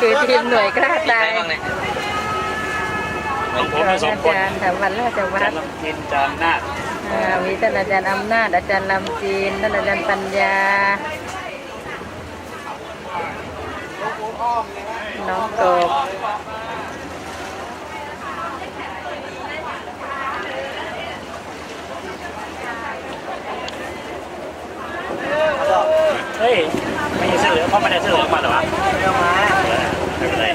คือทีมหน่วยกล้ามีใครตายบ้างเนี่ยของผมอามีสองคนจารย์ถาวันราชวัจัฒนน์ลำจินจานนาคอ่ามีท่านอาจารย์อำนาจอาจารย์ลำจีนท่านอาจารย์ปัญญา น้องกบเฮ้ย ไม่ใช่เสื้อเหลืองเพราะไม่ได้เสื้อเหลืองมาเหรอวะ เรื่องมา เออไม่เป็นไร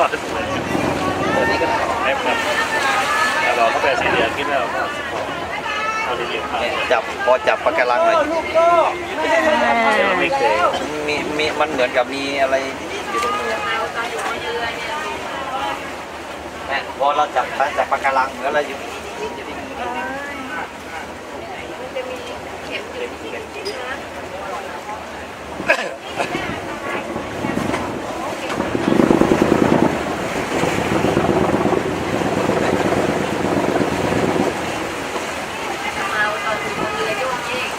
กินแล้วก็ทุกคนตัวนี้ก็ได้ไม่เป็นแต่เราก็เป็นสีเหลืองกินแล้วเอาดีๆครับจับพอจับปากกาลังหน่อยไม่เคยมีมีมันเหมือนกับมีอะไรอยู่ตรงมือแม่พอเราจับจับปากกาลังเหมือนเรอยู่อยู่ที่มือ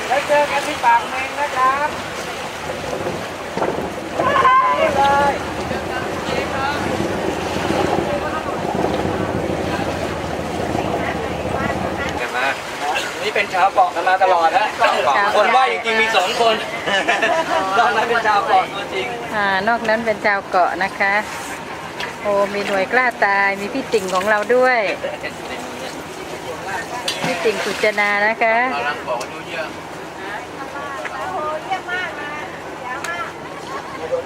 แล้วเจอกันที่ปาก เมงนะครับกันมานี่เป็นชาวเกาะกันมาตลอดนะคนว่าจริงๆมีสองคนนอกนั้นเป็นชาวเกาะตัวจริงอ่านอกนั้นเป็นชาวเกาะนะคะ โอ้มีหน่วยกล้าตายมีพี่ติ่งของเราด้วยพี่ติ่งสุจนานะคะ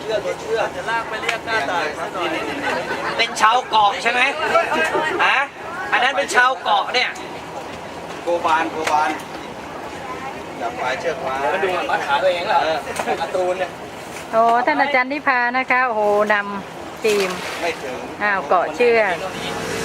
ชื่อตัวเชื่อจะลากไปเรียกหน้าตายซะหน่อยเป็นชาวเกาะใช่ไหมฮะอันนั้นเป็นชาวเกาะเนี่ยโกบานโกบานจับปลายเชือกมามาดูมัดขาตัวเองเหรอการ์ตูนเนี่ยโอ้ท่านอาจารย์นิพานะคะ โอ้โหนำทีม ไม่ถึง อ้าวเกาะเชือกเ